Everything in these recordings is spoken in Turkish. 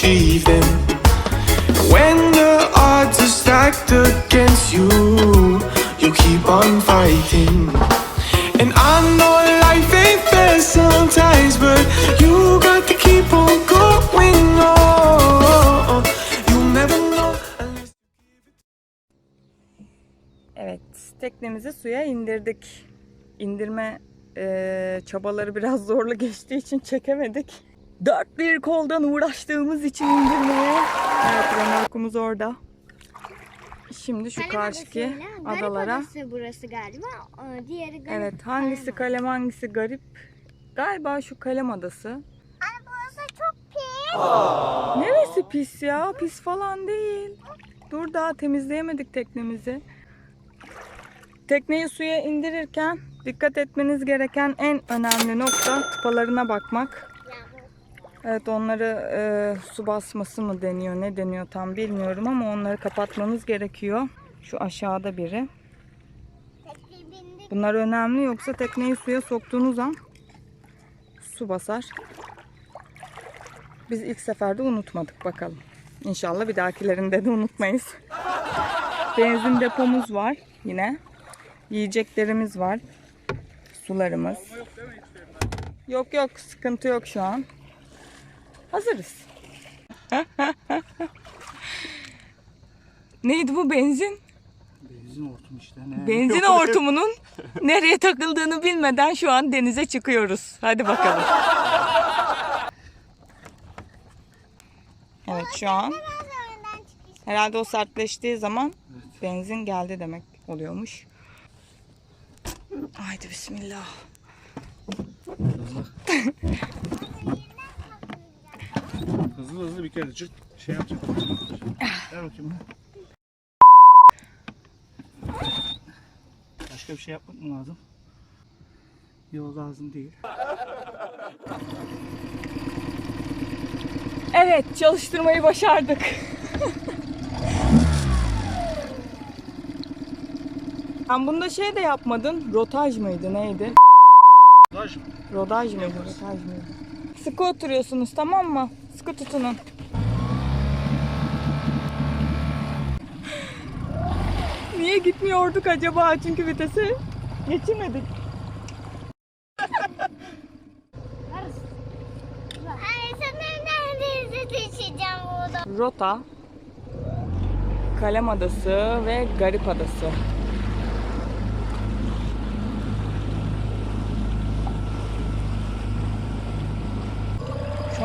achieve. When the odds are stacked against you, you keep on fighting. And I know life ain't fair sometimes, but you got to keep on going on. You'll never know unless. Evet, teknemizi suya indirdik. İndirme eee, çabaları biraz zorlu geçtiği için çekemedik. Dört bir koldan uğraştığımız için indirmeye. Evet, remorkumuz orada. Şimdi şu Kalem karşıki adasıyla Garip adalara. adası burası galiba. Aa, Diğeri garip. Evet, hangisi Kalem kalem hangisi garip? Galiba şu kalem adası. Anne burası çok pis. Neresi pis ya? Pis falan değil. Dur daha temizleyemedik teknemizi. Tekneyi suya indirirken dikkat etmeniz gereken en önemli nokta tıpalarına bakmak. Evet onları e, su basması mı deniyor ne deniyor tam bilmiyorum ama onları kapatmanız gerekiyor. Şu aşağıda biri. Bunlar önemli yoksa tekneyi suya soktuğunuz an su basar. Biz ilk seferde unutmadık bakalım. İnşallah bir dahakilerinde de unutmayız. Benzin depomuz var yine. Yiyeceklerimiz var. Sularımız. Yok yok sıkıntı yok şu an. Hazırız. Neydi bu benzin? Benzin hortum işte. Ne? Benzin hortumunun nereye takıldığını bilmeden şu an denize çıkıyoruz. Hadi bakalım. Evet şu an herhalde o sertleştiği zaman benzin geldi demek oluyormuş. Haydi bismillah. Hızlı hızlı bir kere çık. Şey yapacak. Ver bakayım. Başka bir şey yapmak mı lazım? Yok lazım değil. Evet çalıştırmayı başardık. Sen bunda şey de yapmadın. Rotaj mıydı neydi? Taş mı? Rodaj mıydı? Rodaj mıydı? Sıkı oturuyorsunuz tamam mı? Sıkı tutunun. Niye gitmiyorduk acaba? Çünkü vitesi burada. Rota, Kalem Adası ve Garip Adası.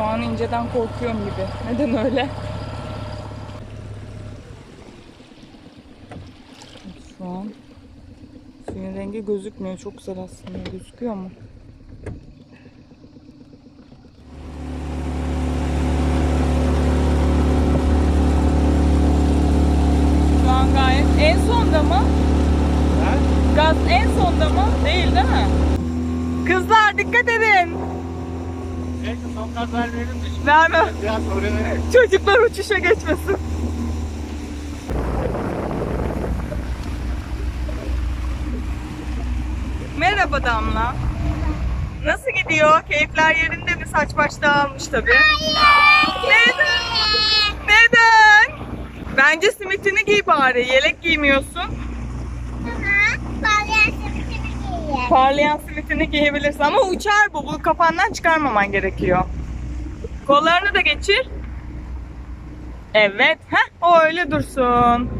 An inceden korkuyorum gibi. Neden öyle? Şu an suyun rengi gözükmüyor. Çok güzel aslında. Gözüküyor mu? Şu an gayet en sonda mı? Gaz en sonda mı? Değil değil mi? Kızlar dikkat edin. Neyse son gaz vermeyelim de şimdi. Verme. Çocuklar uçuşa geçmesin. Merhaba Damla. Nasıl gidiyor? Keyifler yerinde mi? Saç baş dağılmış tabii. Neden? Neden? Bence simitini giy bari. Yelek giymiyorsun. Parlayan simitini giyebilirsin ama uçar bu. Bu kafandan çıkarmaman gerekiyor. Kollarını da geçir. Evet. Heh, o öyle dursun.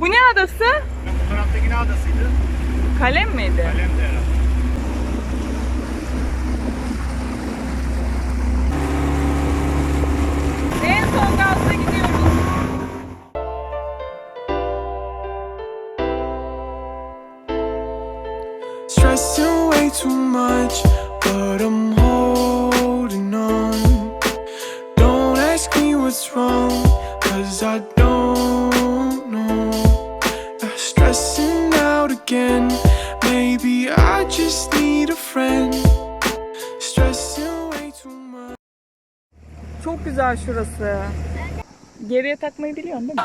Bu ne adası? Bu taraftaki ne adasıydı? Kalem miydi? Kalem de herhalde. En son gazla gidiyoruz. çok güzel şurası. Geriye takmayı biliyorsun değil mi?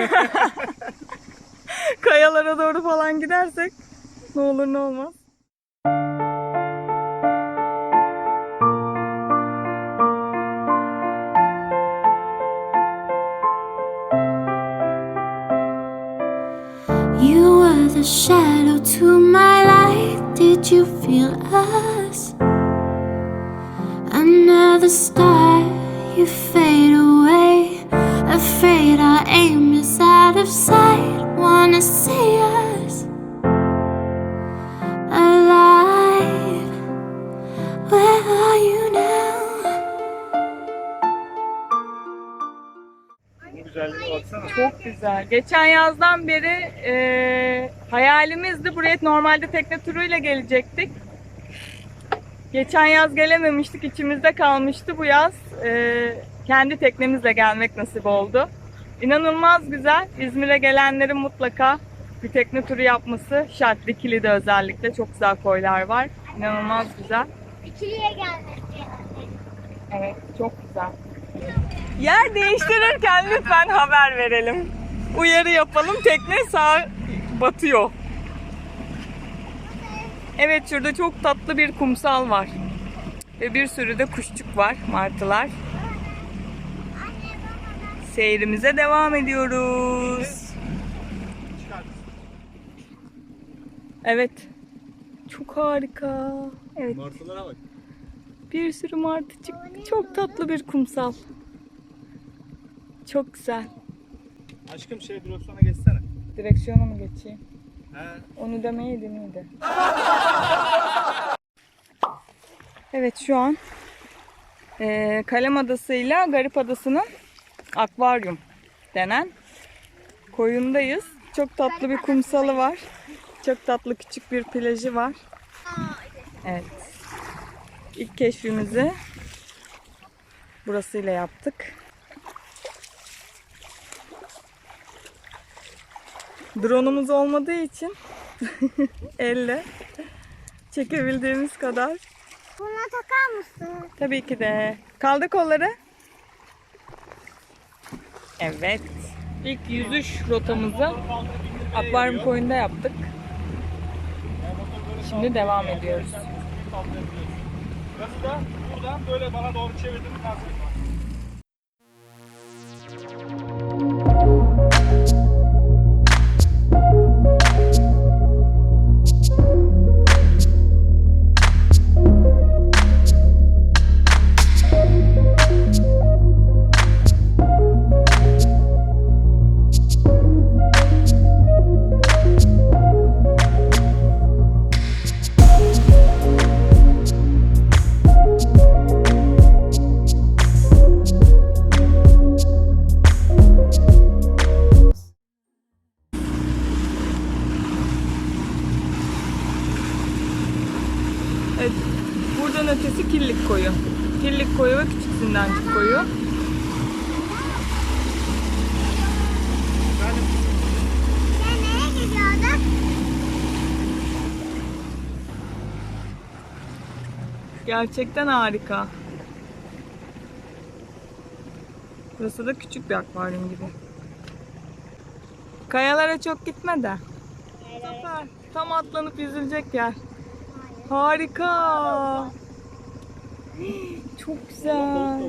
Kayalara doğru falan gidersek ne olur ne olmaz. You were the shadow to my light. Did you feel Another star, you fade away. Afraid our aim is out of sight. Wanna see us alive? Where are you now? Bu güzelliğe baksana. Çok güzel. Geçen yazdan beri e, hayalimizdi. Buraya normalde tekne turuyla gelecektik. Geçen yaz gelememiştik. içimizde kalmıştı. Bu yaz e, kendi teknemizle gelmek nasip oldu. İnanılmaz güzel. İzmir'e gelenlerin mutlaka bir tekne turu yapması şart. Dikili'de özellikle çok güzel koylar var. İnanılmaz güzel. İkiliye gelmek Evet, çok güzel. Yer değiştirirken lütfen haber verelim. Uyarı yapalım. Tekne sağ batıyor. Evet, şurada çok tatlı bir kumsal var. Ve bir sürü de kuşçuk var, martılar. Seyrimize devam ediyoruz. Evet. Çok harika. Evet. Martılara bak. Bir sürü martıcık. Çok tatlı bir kumsal. Çok güzel. Aşkım şey direksiyona geçsene. Direksiyona mı geçeyim? Onu demeydi miydi? Evet şu an eee Kalem Adası ile Garip Adası'nın akvaryum denen koyundayız. Çok tatlı bir kumsalı var. Çok tatlı küçük bir plajı var. Evet. İlk keşfimizi burasıyla yaptık. Drone'umuz olmadığı için elle çekebildiğimiz kadar. Buna takar mısın? Tabii ki de. Kaldı kolları. Evet. İlk yüzüş rotamızı akvaryum koyunda yaptık. Şimdi devam ediyoruz. Burası da buradan böyle bana doğru çevirdim. Evet. Koyu. Kirlik Koyu ve Küçük Zindancık Koyu. Gerçekten harika. Burası da küçük bir akvaryum gibi. Kayalara çok gitme de. Süper. Tam atlanıp yüzülecek yer. Harika. Çok güzel.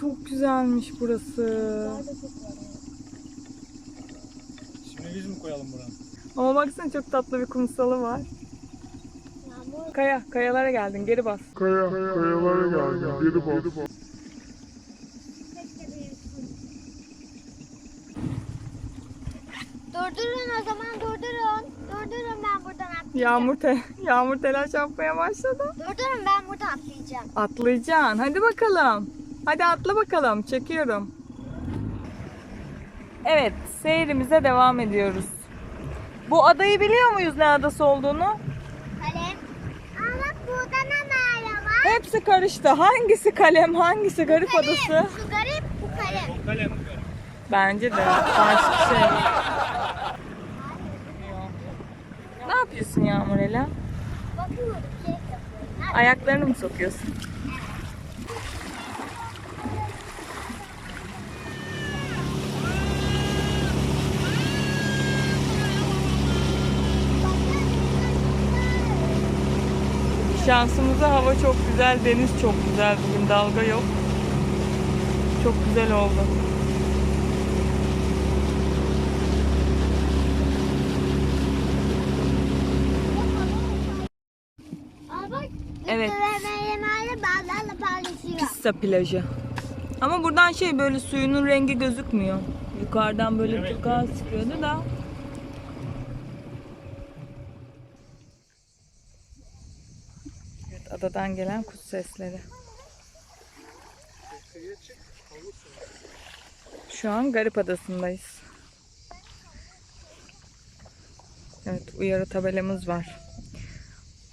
Çok güzelmiş burası. Şimdi biz mi koyalım buranı? Ama baksana çok tatlı bir kumsalı var. Kaya, kayalara geldin. Geri bas. Kaya, kayalara geldim. Geri bas. Durdurun o zaman durdurun. Durdurun ben buradan atlayacağım. Yağmur te yağmur telaş yapmaya başladı. Durdurun ben buradan atlayacağım. Atlayacaksın. Hadi bakalım. Hadi atla bakalım. Çekiyorum. Evet, seyrimize devam ediyoruz. Bu adayı biliyor muyuz ne adası olduğunu? Kalem. Aa bak burada ne var? Hepsi karıştı. Hangisi kalem, hangisi garip Kalem. adası? Şu garip bu kalem. Kalem. Bence de karşı şey. Ne yapıyorsun Yağmur Ela? Ayaklarını mı sokuyorsun? Şansımıza hava çok güzel, deniz çok güzel. Bugün dalga yok. Çok güzel oldu. Evet. Ve bağlarla paylaşıyor. Pista plajı. Ama buradan şey böyle suyunun rengi gözükmüyor. Yukarıdan böyle Evet. turkuaz çıkıyordu da. Evet, adadan gelen kuş sesleri. Şu an Garip Adası'ndayız. Evet, uyarı tabelamız var.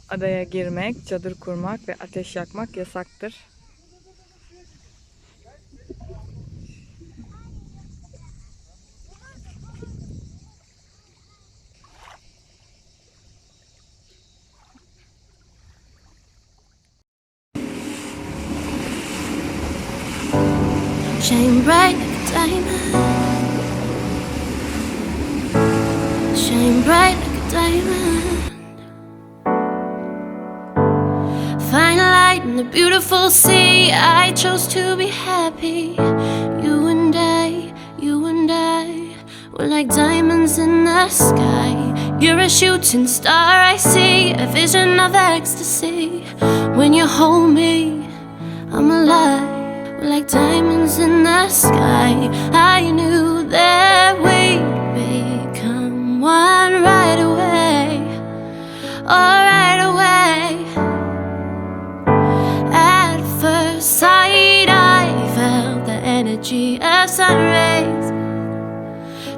Adaya girmek, çadır kurmak ve ateş yakmak yasaktır. Shine bright like a diamond. Shine bright like a diamond. In the beautiful sea. I chose to be happy. You and I, you and I, we're like diamonds in the sky. You're a shooting star, I see a vision of ecstasy. When you hold me, I'm alive. We're like diamonds in the sky. I knew that we'd become one right away. Oh, of sun rays.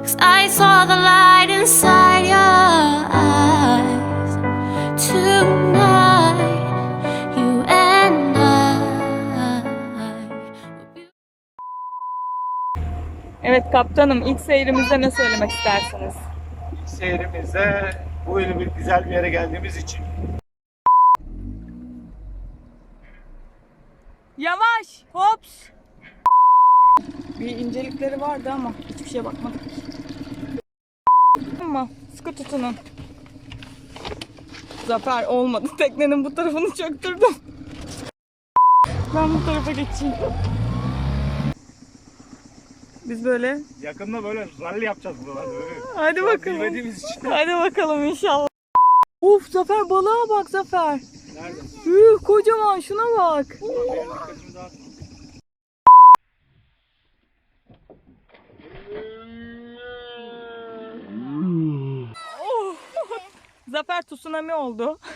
Cause I saw the light inside your eyes. Tonight, you and I. Evet kaptanım ilk seyrimizde ne söylemek istersiniz? Seyrimizde böyle bir güzel bir yere geldiğimiz için Yavaş! Hops! Bir incelikleri vardı ama hiçbir şeye bakmadık. Ama sıkı tutunun. Zafer olmadı. Teknenin bu tarafını çöktürdüm. Ben bu tarafa geçeyim. Biz böyle yakında böyle rally yapacağız buralarda. Hadi bakalım. Bilmediğimiz için. Hadi bakalım inşallah. Uf Zafer balığa bak Zafer. Nerede? Üh, kocaman şuna bak. Zafer tsunami oldu.